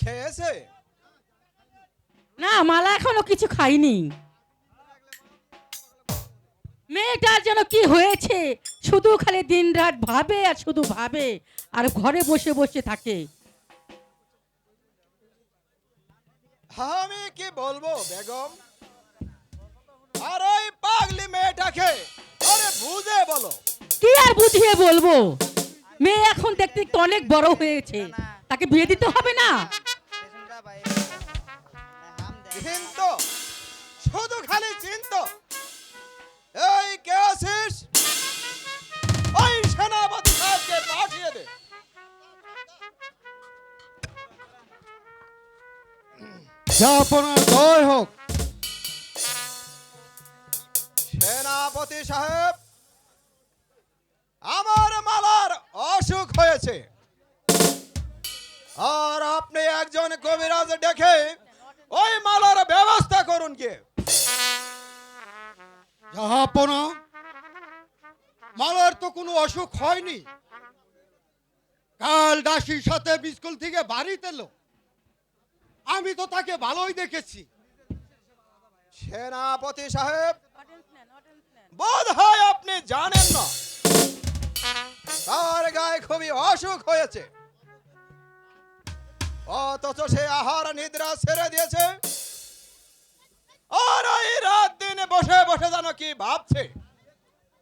খেয়েছে? না মালা এখনও কিছু খাইনি। মেয়েটার যেন কি হয়েছে? শুধু খালি দিন রাত ভাবে আর শুধু ভাবে আর ঘরে বসে বসে থাকে। আমি কি বলব বেগম? আর ওই পাগলি মেয়েটাকে আরে বুঝে বলো। কি আর বুঝিয়ে বলব? মেয়ে এখন দেখতে অনেক বড় হয়েছে। তাকে বিয়ে দিতে হবে না? চিন্ত। শুধু খালি চিন্ত। এই কে আছিস? ওই সেনাপতি সাহেবকে পাঠিয়ে দে। আপনার জয় হোক। সেনাপতি সাহেব আমার মালার অসুখ হয়েছে। আর আপনি একজন কবিরাজ ডেকে ওই মালার ব্যবস্থা করুন কি জাহাপনা মালার তো কোনো অসুখ হয়নি। কাল দাসির সাথে স্কুল থেকে বাড়িতে এলো আমি তো তাকে ভালোই দেখেছি। সেনাপতি সাহেব বোধ হয় আপনি জানেন না। তার গায়ে খুবই অসুখ হয়েছে। অথচ সে আহার নিদ্রা ছেড়ে দিয়েছে। আর এই রাত দিন বসে বসে যেন কি ভাবছে,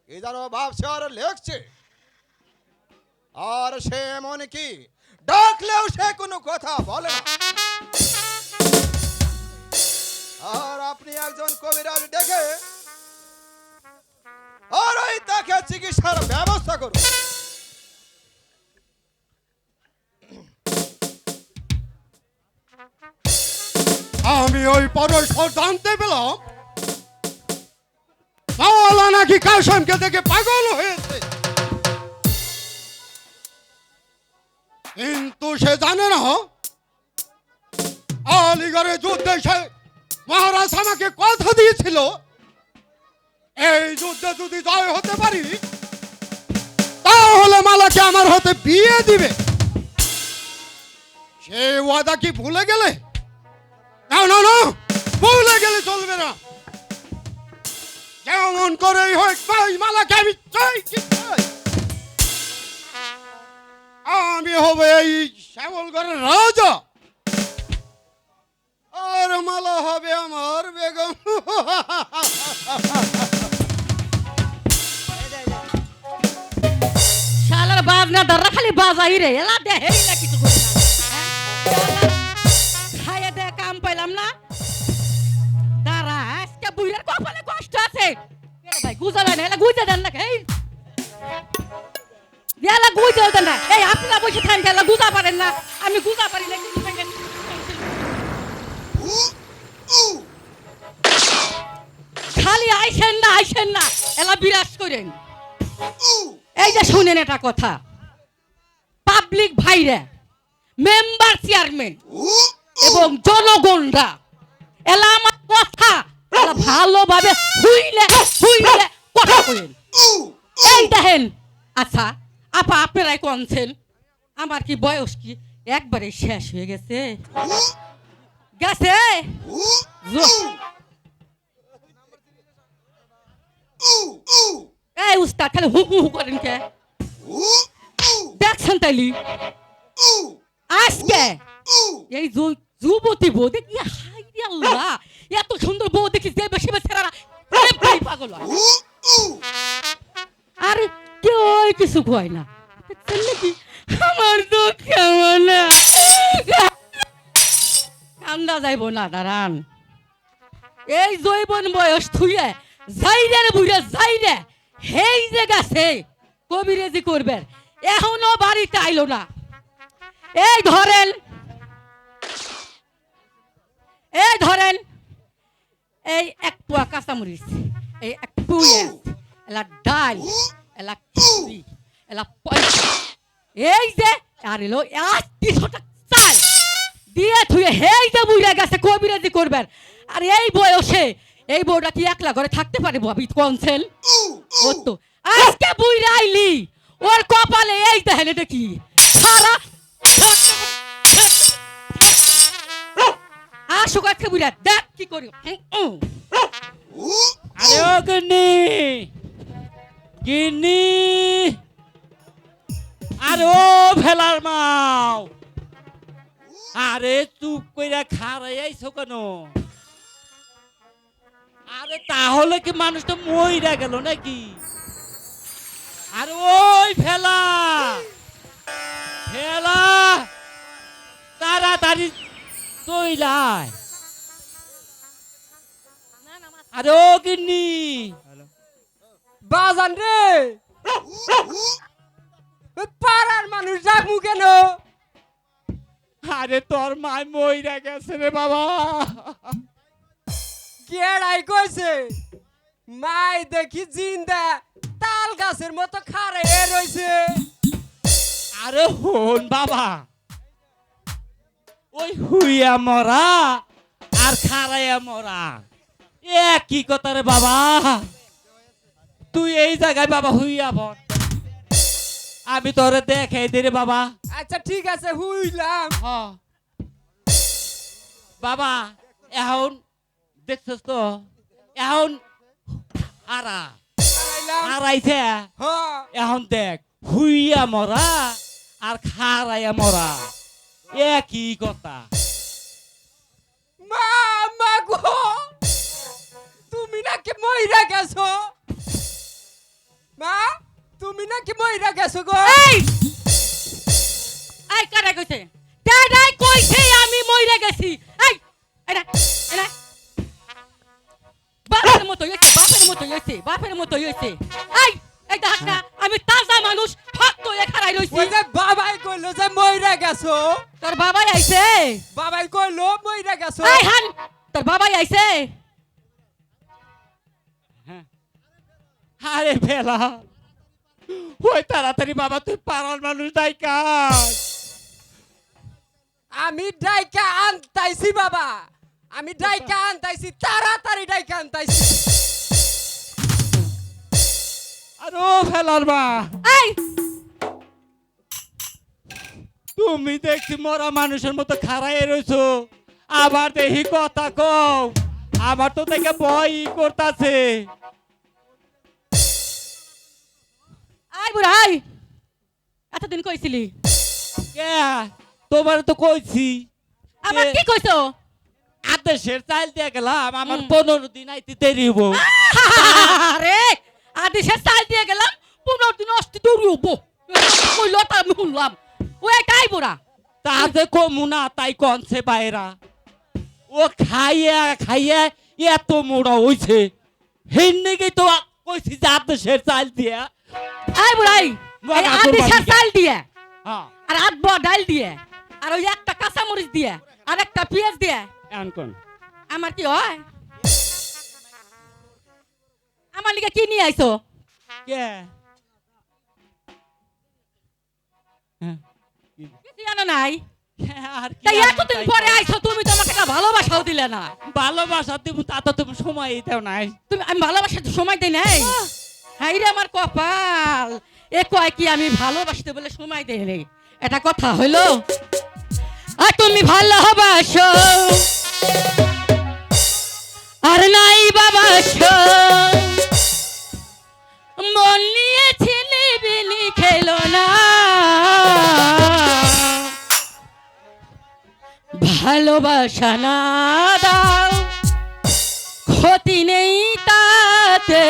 কি যেন ভাবছে আর লেখছে। আর সে এমন কি, ডাকলেও সে কোনো কথা বলে আর আপনি একজন কবিরাজ ডেকে, আর ওই তাকে চিকিৎসার ব্যবস্থা করুন। আমি ওই পরস্পর জানতে পেলাম। মাওলা নাকি কাশমকে দেখে পাগল হয়েছে। কিন্তু সে জানে না আলিগড়ের যুদ্ধে সে মহারাজ আমাকে কথা দিয়েছিল। এই যুদ্ধে যদি জয় হতে পারি, তাহলে মালাকে আমার হাতে বিয়ে দিবে। সে ওয়াদা কি ভুলে গেলে? না না না ভুলে গেলে চলবে না। যেমন করেই হোক ভাই মালাকে আমি চাই, কি চাই? আমি হব এই শ্যামলগড়ের রাজা। আর মালা হবে আমার বেগম। শালার বাজনা দাররা খালি বাজাই রে। এলা দেহেই না আজকে বুইরার কপালে কষ্ট আছে। ভাই গুজালা না এলা গুজা দেন না এই! এলা গুজা দেন না। এই আপনারা বসে থাকেন এলা গুজা পারেন না। আমি গুজা পারি না কিছু থাকেন। খালি আইসেন না আইসেন না এলা বিরাজ করেন। এই যে শুনেন এটা কথা। পাবলিক ভাইরা মেম্বার চেয়ারম্যান এবং জনগণরা এলা আমার কথা ভালোভাবে হুইলে হুইলে কথা করেন এই দেখেন আচ্ছা আপা, আপনারাই কনছেন। আমার কি বয়স কি? একবারে শেষ হয়ে গেছে। গেছে? এই উস্তাদ, খালি হু হু করেন কে? দেখছেন তাইলি? আজকে এই যু- যুবতী বউ, দেখি হাই রে আল্লাহ, এত সুন্দর বউ দেখি যে বেশি বেশি ছেলেরা এমনি পাগল আরে, কেউ কিছু কয় না। আমার তো কেমন কান্দা যাইব না, দাঁড়ান। এই জৈবন বয়স থুইয়ে, যাইরে রে বুড়ে, যাইরে, হেই যে গেছে, কবিরেজি করবেন, এখনও বাড়িতে আইলো না। এই ধরেন এই ধরেন, এই এক পোয়া কাঁচামরিচ, এই এক পুয়ে এলা ডাল এলা খিচুড়ি এলা পয়সা। এই যে, আর এলো আজ তিনশো চাল। দিয়ে থুয়ে হেই যে বুড়ে গেছে কবিরাজি করবেন। আর এই বয়সে, এই বউটা কি একলা ঘরে থাকতে পারে ভাবি? কনসেল ও তো। আজকে বুড়ে আইলি, ওর কপালে এই দেখেন এটা কি? সারা আসুক আজকে বুড়া দেখ কি করি। আরে ও গিন্নি। আরে ও ভেলার মাও। আরে চুপ কইরা খারাই কেন? আরে তাহলে কি মানুষটা মইরা গেল নাকি? আরে ওই ফেলা ফেলা তাড়াতাড়ি তৈলায় আরে ও গিন্নি বাজান রে। পাড়ার মানুষ ডাকমু কেন? আরে তোর মায় মইরা গেছে রে বাবা। কেড়াই কইছে মাই দেখি জিন্দা তাল গাছের মতো খারে রইছে। আরে হন বাবা। ওই হুইয়া মরা আর খারাইয়া মরা। একই কথা রে বাবা? তুই এই জায়গায় বাবা হুইয়া বল আমি তোরে দেখাই দে রে বাবা। আচ্ছা ঠিক আছে হুইলাম। হ। বাবা এখন দেখছস তো? এখন আরা আইলাম আরাইছে হ। এখন দেখ হুইয়া মরা আর খারাইয়া মরা। একই কথা? মা মা গো! তুমি নাকি মইরা গেছো? মা তুমি নাকি মইরা গেছো গো? এই! এই কারা কইছে? দাদাই কইছে আমি মইরা গেছি। এই এনা এনা বাপের মতো হইছে বাপের মতো হইছে বাপের মতো হইছে। এই! এই দেখ না আমি তাজা মানুষ ফাক্ত এ খারাই রইছি। ওই যে বাবাই কইলো যে মইরা গেছো। তোর বাবাই আইছে? বাবাই কইলো মইরা গেছো। এই হান তোর বাবাই আইছে? আরে ভেলা ওই তাড়াতাড়ি বাবা তুই পাড়ার মানুষ দাই কাজ আমি ডাইকা আনতাইছি বাবা। আমি ডাইকা আনতাইছি তাড়াতাড়ি ডাইকা আনতাইছি। আর ফেলার মা। এই! তুমি দেখছি মরা মানুষের মতো খাড়াই রয়েছো। আবার দেখি কথা কও। আমার তো দেখে ভয় করতাছে। আই বুড়া আই এতদিন কইছিলি। কে? তোমার তো কইছি আমার কি কইছো? আদেশের চাইল দিয়ে গেলাম। আমার। পনেরো দিন আইতে দেরি হব আরে! আদেশে চাল দিয়ে গেলাম পনেরো দিন অস্তি দৌড়ি হব কইল তা আমি শুনলাম। ও একাই বুড়া। তাতে কমু না তাই কনছে বাইরা? ও খাইয়া খাইয়া এত মোড়া হইছে। হেন্নেকে তো কইছি যে আদেশের চাইল দিয়া। আই বুড়াই তোর চাল দিয়ে। হ্যাঁ। আর আট বড় ডাল দিয়ে। আর ওই একটা কাঁচা মরিচ দিয়ে। আর একটা পেঁয়াজ দিয়ে। আমার কি হয়? আমার লিগে কি নিয়ে আইছো কে কিছু জানো নাই আর কি তাই আর এতদিন তাই পরে কও? আইছো তুমি তো আমাকে একটা ভালোবাসাও দিলে না ভালোবাসা তুমি তা তো তুমি সময় দাও নাই তুমি আমি ভালোবাসার সময় দেই নাই হাই রে আমার কপাল এ কয় কি আমি ভালোবাসতে বলে সময় দেই নাই এটা কথা হইল আর তুমি ভালোবাসো আর নাই বাবাসো মন নিয়ে ছেলে খেলো না। ভালোবাসা না দাও ক্ষতি নেই তাতে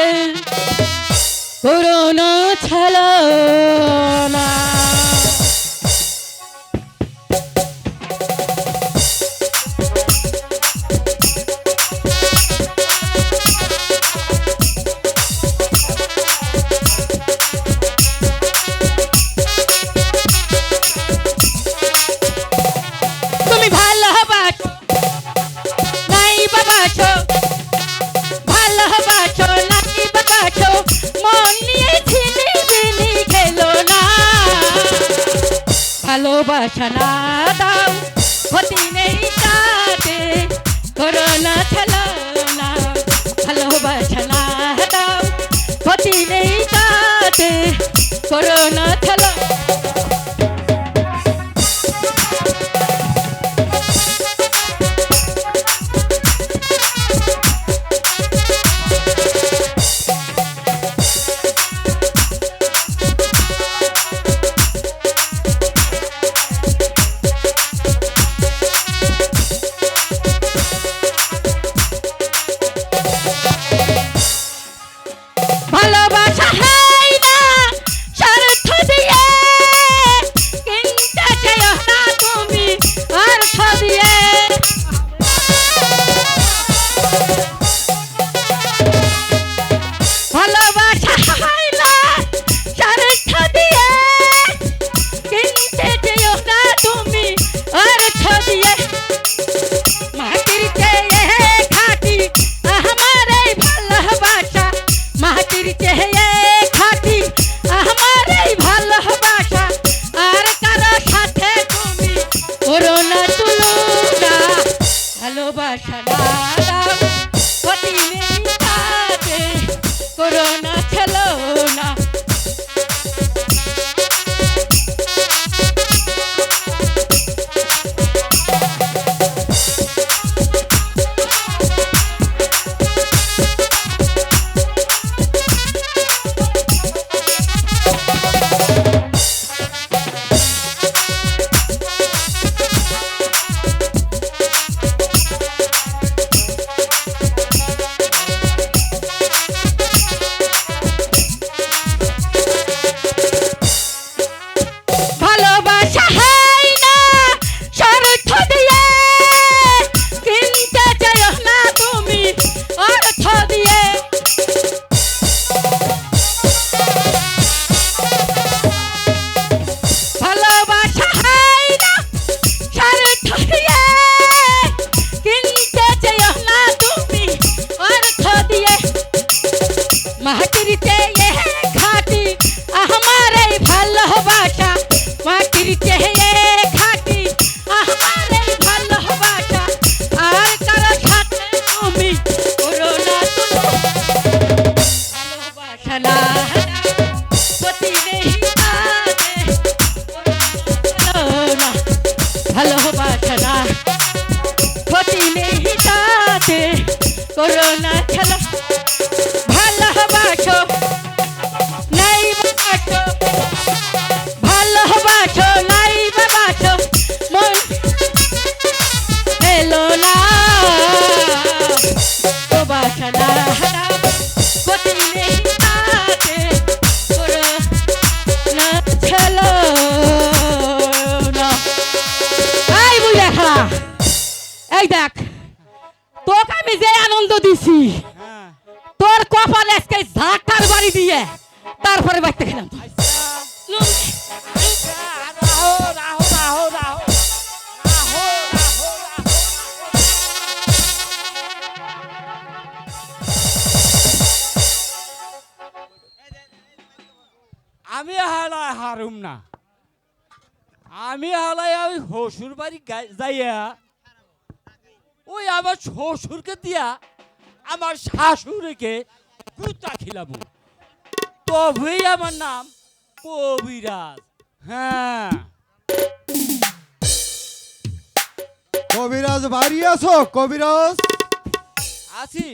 ভালোবাসা করো না খেলা ভালোবাসো নাই বাসো ভালোবাসো নাই বাসো মন এলো না। ও বাসা না। হারা গতি নেই এই দেখ। তোকে আমি যে আনন্দ দিছি হ্যাঁ। তোর কপাল আজকে ঝাঁটার বাড়ি দিয়ে তারপরে রাহো রাহো আমি হালাই হারুম না। আমি হালাই ওই হসুর বাড়ি গাই- যাইয়া ওই আমার শ্বশুরকে দিয়া আমার শাশুড়িকে গুতা খিলাবো। তবেই আমার নাম কবিরাজ। হ্যাঁ। কবিরাজ বাড়ি আছো? কবিরাজ? আছি।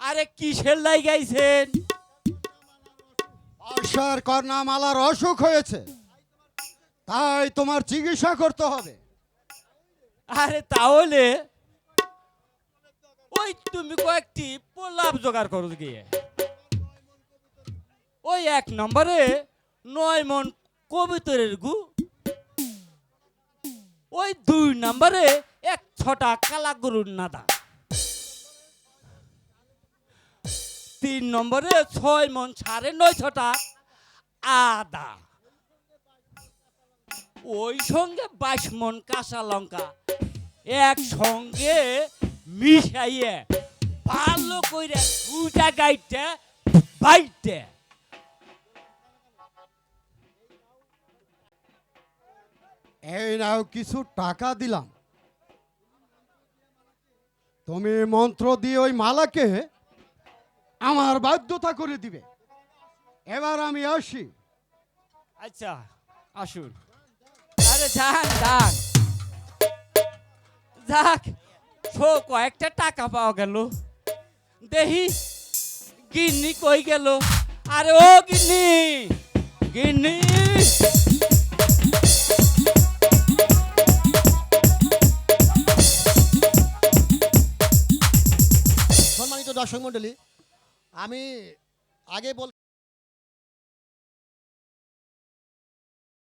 আরে কিসের লাই গাইছেন পার্শ্বের কর্ণামালার অসুখ হয়েছে। তাই তোমার চিকিৎসা করতে হবে। আরে তাহলে ওই তুমি কয়েকটি পোলাপ জোগাড় করো গিয়ে। ওই এক নম্বরে নয় মন কবিতরের গু। ওই দুই নম্বরে এক ছটা কালা গরুর নাদা। তিন নম্বরে ছয় মন সাড়ে নয় ছটা আদা। ওই সঙ্গে বাইশ মন কাঁচা লঙ্কা। একসঙ্গে মিশাইয়ে ভালো কইরা দুটা গাইতে বাইতে। এই নাও কিছু টাকা দিলাম। তুমি মন্ত্র দিয়ে ওই মালাকে আমার বাধ্যতা করে দিবে। এবার আমি আসি। আচ্ছা আসুন। আরে যান যান। যাক শো কয়েকটা টাকা পাওয়া গেল। দেহি, গিন্নি কই গেল? আরে ও গিন্নি গিন্নি। সম্মানিত দর্শক মণ্ডলী, আমি আগে বল